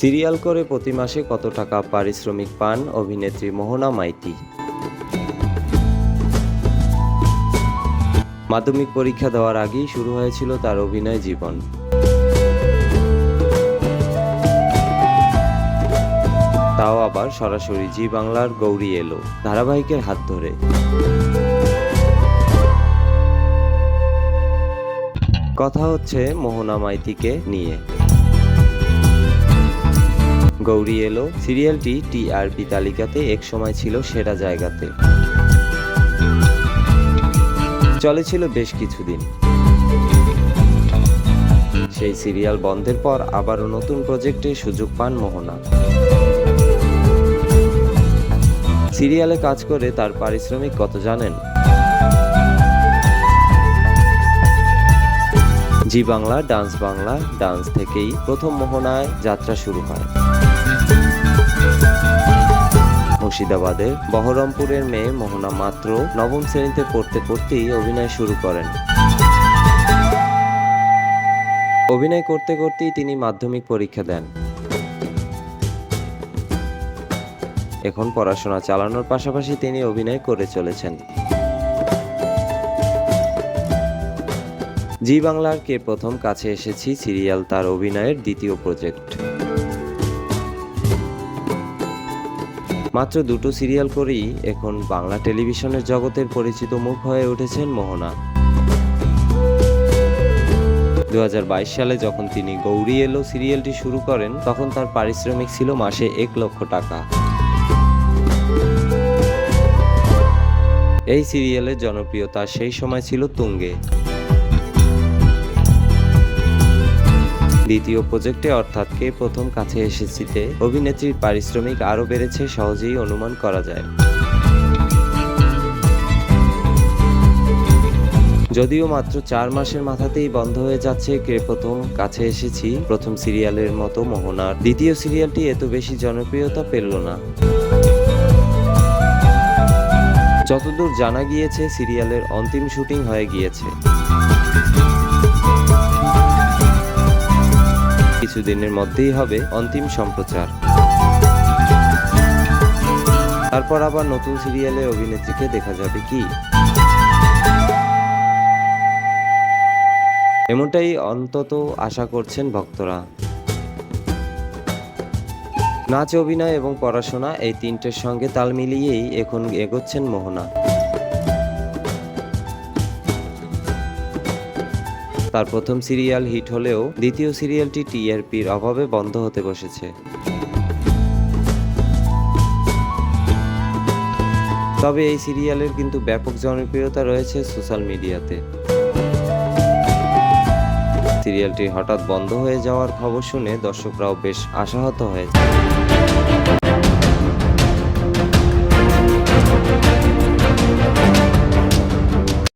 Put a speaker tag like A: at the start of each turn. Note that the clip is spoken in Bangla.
A: সিরিয়াল করে প্রতি মাসে কত টাকা পারিশ্রমিক পান অভিনেত্রী মোহনা মাইতি? মাধ্যমিক পরীক্ষা দেওয়ার আগেই শুরু হয়েছিল তার অভিনয় জীবন। তাও আবার সরাসরি জি বাংলার গৌরী এলো ধারাবাহিকের হাত ধরে। কথা হচ্ছে মোহনা মাইতিকে নিয়ে। গৌরী এলো। সিরিয়ালটি টিআরপি তালিকাতে এক সময় ছিল সেরা জায়গাতে। চলেছিল বেশ কিছুদিন। সেই সিরিয়াল বন্ধের পর আবারও নতুন প্রজেক্টে সুযোগ পান মোহনা। সিরিয়ালে কাজ করে তার পারিশ্রমিক কত জানেন? Zee Bangla, dance Bangla, dance থেকেই প্রথম মোহনায় যাত্রা শুরু হয়। মুর্শিদাবাদের বহরমপুরের মেয়ে মোহনা মাত্র নবম শ্রেণীতে পড়তে পড়তেই অভিনয় শুরু করেন। অভিনয় করতে করতেই তিনি মাধ্যমিক পরীক্ষা দেন। এখন পড়াশোনা চালানোর পাশাপাশি তিনি অভিনয় করে চলেছেন। জি বাংলার কে প্রথম কাছে এসেছি সিরিয়াল তার অভিনয়ের দ্বিতীয় প্রজেক্ট। মাত্র দুটো সিরিয়াল করেই এখন বাংলা টেলিভিশনের জগতের পরিচিত মুখ হয়ে উঠেছেন মোহনা। দু হাজার বাইশ সালে যখন তিনি গৌরী এলো সিরিয়ালটি শুরু করেন, তখন তার পারিশ্রমিক ছিল মাসে এক লক্ষ টাকা। এই সিরিয়ালের জনপ্রিয়তা সেই সময় ছিল তুঙ্গে। দ্বিতীয় প্রজেক্টে অর্থাৎ কে প্রথম কাছে এসেছিতে অভিনেত্রীর পারিশ্রমিক আরও বেড়েছে, সহজেই অনুমান করা যায়। যদিও মাত্র চার মাসের মাথাতেই বন্ধ হয়ে যাচ্ছে কে প্রথম কাছে এসেছি, প্রথম সিরিয়ালের মতো মোহনার। দ্বিতীয় সিরিয়ালটি এত বেশি জনপ্রিয়তা পেল না। যতদূর জানা গিয়েছে, সিরিয়ালের অন্তিম শুটিং হয়ে গিয়েছে। কিছুদিনের মধ্যেই হবে অন্তিম সম্প্রচার। তারপর আবার নতুন সিরিয়ালে অভিনেত্রীকে দেখা যাবে কি? এমনটাই অন্তত আশা করছেন ভক্তরা। নাচ, অভিনয় এবং পড়াশোনা এই তিনটের সঙ্গে তাল মিলিয়েই এখন এগোচ্ছেন মোহনা। তার প্রথম সিরিয়াল হিট হলেও দ্বিতীয় সিরিয়ালটি টিআরপির অভাবে বন্ধ হতে বসেছে। তবে এই সিরিয়ালের কিন্তু ব্যাপক জনপ্রিয়তা রয়েছে সোশ্যাল মিডিয়াতে। সিরিয়ালটি হঠাৎ বন্ধ হয়ে যাওয়ার খবর শুনে দর্শকরাও বেশ আশাহত হয়েছে